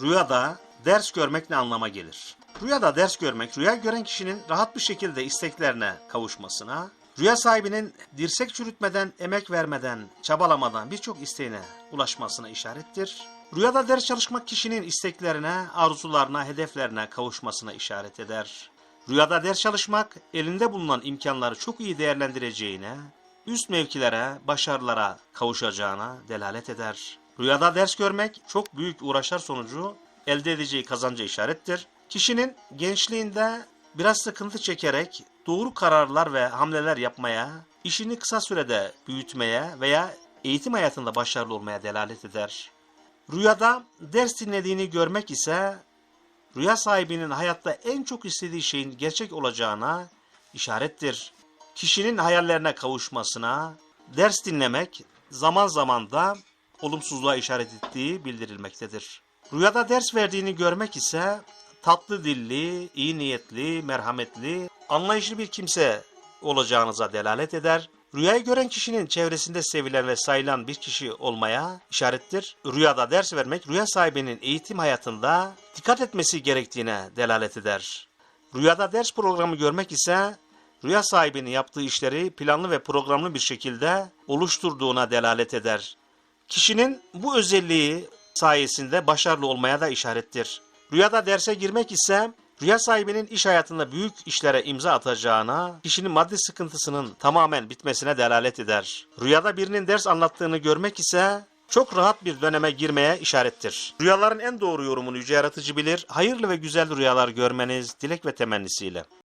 Rüyada ders görmek ne anlama gelir? Rüyada ders görmek, rüya gören kişinin rahat bir şekilde isteklerine kavuşmasına, rüya sahibinin dirsek çürütmeden, emek vermeden, çabalamadan birçok isteğine ulaşmasına işarettir. Rüyada ders çalışmak kişinin isteklerine, arzularına, hedeflerine kavuşmasına işaret eder. Rüyada ders çalışmak, elinde bulunan imkanları çok iyi değerlendireceğine, üst mevkilere, başarılara kavuşacağına delalet eder. Rüyada ders görmek çok büyük uğraşlar sonucu elde edeceği kazanca işarettir. Kişinin gençliğinde biraz sıkıntı çekerek doğru kararlar ve hamleler yapmaya, işini kısa sürede büyütmeye veya eğitim hayatında başarılı olmaya delalet eder. Rüyada ders dinlediğini görmek ise rüya sahibinin hayatta en çok istediği şeyin gerçek olacağına işarettir. Kişinin hayallerine kavuşmasına ders dinlemek zaman zaman da olumsuzluğa işaret ettiği bildirilmektedir. Rüyada ders verdiğini görmek ise tatlı dilli, iyi niyetli, merhametli, anlayışlı bir kimse olacağınıza delalet eder. Rüyayı gören kişinin çevresinde sevilen ve sayılan bir kişi olmaya işarettir. Rüyada ders vermek rüya sahibinin eğitim hayatında dikkat etmesi gerektiğine delalet eder. Rüyada ders programı görmek ise rüya sahibinin yaptığı işleri planlı ve programlı bir şekilde oluşturduğuna delalet eder. Kişinin bu özelliği sayesinde başarılı olmaya da işarettir. Rüyada derse girmek ise rüya sahibinin iş hayatında büyük işlere imza atacağına, kişinin maddi sıkıntısının tamamen bitmesine delalet eder. Rüyada birinin ders anlattığını görmek ise çok rahat bir döneme girmeye işarettir. Rüyaların en doğru yorumunu yüce yaratıcı bilir. Hayırlı ve güzel rüyalar görmeniz dilek ve temennisiyle.